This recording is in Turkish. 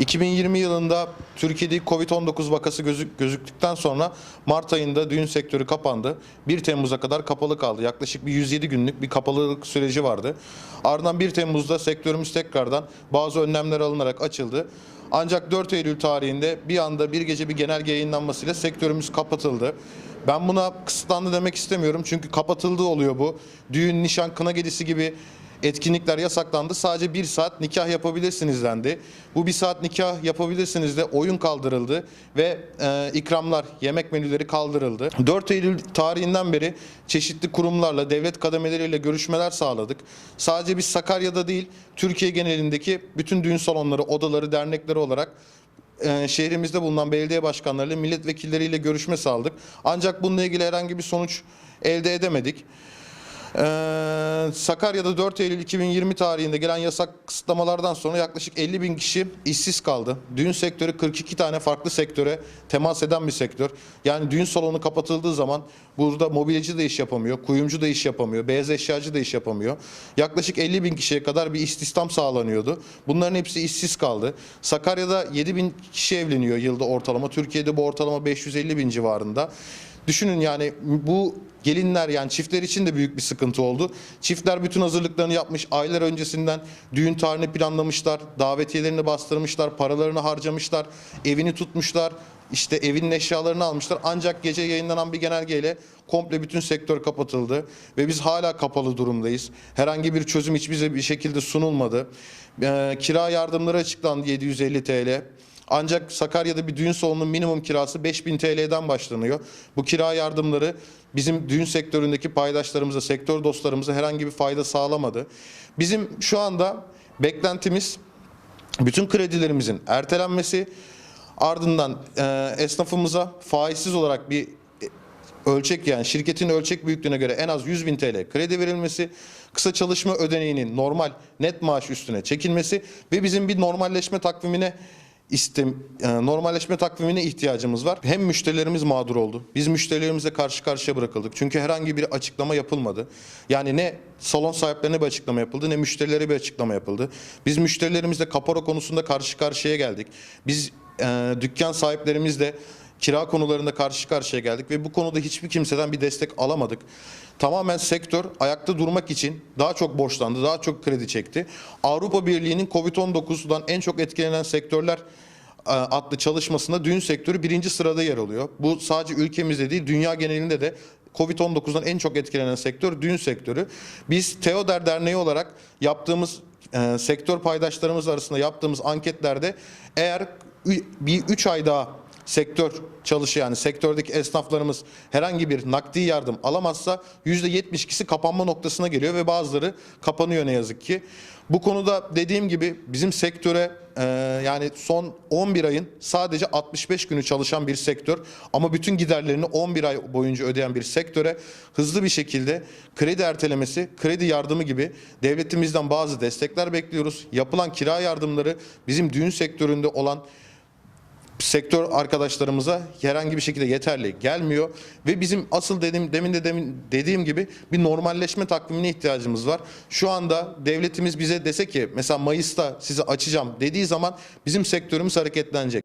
...2020 yılında Türkiye'de Covid-19 vakası gözük, gözüktükten sonra Mart ayında düğün sektörü kapandı. 1 Temmuz'a kadar kapalı kaldı. Yaklaşık bir 107 günlük bir kapalılık süreci vardı. Ardından 1 Temmuz'da sektörümüz tekrardan bazı önlemler alınarak açıldı. Ancak 4 Eylül tarihinde bir anda bir gece bir genelge yayınlanmasıyla sektörümüz kapatıldı. Ben buna kısıtlandı demek istemiyorum çünkü kapatıldı oluyor bu. Düğün, nişan, kına gecesi gibi etkinlikler yasaklandı. Sadece bir saat nikah yapabilirsiniz dendi. Bu bir saat nikah yapabilirsiniz de oyun kaldırıldı ve e, ikramlar, yemek menüleri kaldırıldı. 4 Eylül tarihinden beri çeşitli kurumlarla, devlet kademeleriyle görüşmeler sağladık. Sadece biz Sakarya'da değil, Türkiye genelindeki bütün düğün salonları, odaları, dernekleri olarak e, şehrimizde bulunan belediye başkanlarıyla, milletvekilleriyle görüşme sağladık. Ancak bununla ilgili herhangi bir sonuç elde edemedik. Ee, Sakarya'da 4 Eylül 2020 tarihinde gelen yasak kısıtlamalardan sonra yaklaşık 50 bin kişi işsiz kaldı. Düğün sektörü 42 tane farklı sektöre temas eden bir sektör. Yani düğün salonu kapatıldığı zaman burada mobilyacı da iş yapamıyor, kuyumcu da iş yapamıyor, beyaz eşyacı da iş yapamıyor. Yaklaşık 50 bin kişiye kadar bir istihdam sağlanıyordu. Bunların hepsi işsiz kaldı. Sakarya'da 7 bin kişi evleniyor yılda ortalama. Türkiye'de bu ortalama 550 bin civarında. Düşünün yani bu gelinler yani çiftler için de büyük bir sıkıntı oldu. Çiftler bütün hazırlıklarını yapmış. Aylar öncesinden düğün tarihini planlamışlar. Davetiyelerini bastırmışlar. Paralarını harcamışlar. Evini tutmuşlar. işte evinin eşyalarını almışlar. Ancak gece yayınlanan bir genelgeyle komple bütün sektör kapatıldı. Ve biz hala kapalı durumdayız. Herhangi bir çözüm hiçbir bir şekilde sunulmadı. Ee, kira yardımları açıklandı 750 TL. Ancak Sakarya'da bir düğün salonunun minimum kirası 5000 TL'den başlanıyor. Bu kira yardımları bizim düğün sektöründeki paydaşlarımıza, sektör dostlarımıza herhangi bir fayda sağlamadı. Bizim şu anda beklentimiz bütün kredilerimizin ertelenmesi, ardından e, esnafımıza faizsiz olarak bir ölçek yani şirketin ölçek büyüklüğüne göre en az 100 bin TL kredi verilmesi, kısa çalışma ödeneğinin normal net maaş üstüne çekilmesi ve bizim bir normalleşme takvimine istem e, normalleşme takvimine ihtiyacımız var. Hem müşterilerimiz mağdur oldu. Biz müşterilerimizle karşı karşıya bırakıldık. Çünkü herhangi bir açıklama yapılmadı. Yani ne salon sahiplerine bir açıklama yapıldı ne müşterilere bir açıklama yapıldı. Biz müşterilerimizle kapora konusunda karşı karşıya geldik. Biz e, dükkan sahiplerimizle kira konularında karşı karşıya geldik ve bu konuda hiçbir kimseden bir destek alamadık. Tamamen sektör ayakta durmak için daha çok borçlandı, daha çok kredi çekti. Avrupa Birliği'nin Covid-19'dan en çok etkilenen sektörler e, adlı çalışmasında düğün sektörü birinci sırada yer alıyor. Bu sadece ülkemizde değil, dünya genelinde de Covid-19'dan en çok etkilenen sektör düğün sektörü. Biz Teoder Derneği olarak yaptığımız e, sektör paydaşlarımız arasında yaptığımız anketlerde eğer bir 3 ay daha sektör çalışıyor yani sektördeki esnaflarımız herhangi bir nakdi yardım alamazsa %72'si kapanma noktasına geliyor ve bazıları kapanıyor ne yazık ki. Bu konuda dediğim gibi bizim sektöre e, yani son 11 ayın sadece 65 günü çalışan bir sektör ama bütün giderlerini 11 ay boyunca ödeyen bir sektöre hızlı bir şekilde kredi ertelemesi, kredi yardımı gibi devletimizden bazı destekler bekliyoruz. Yapılan kira yardımları bizim düğün sektöründe olan sektör arkadaşlarımıza herhangi bir şekilde yeterli gelmiyor ve bizim asıl dediğim demin de demin dediğim gibi bir normalleşme takvimine ihtiyacımız var. Şu anda devletimiz bize dese ki mesela Mayıs'ta sizi açacağım dediği zaman bizim sektörümüz hareketlenecek.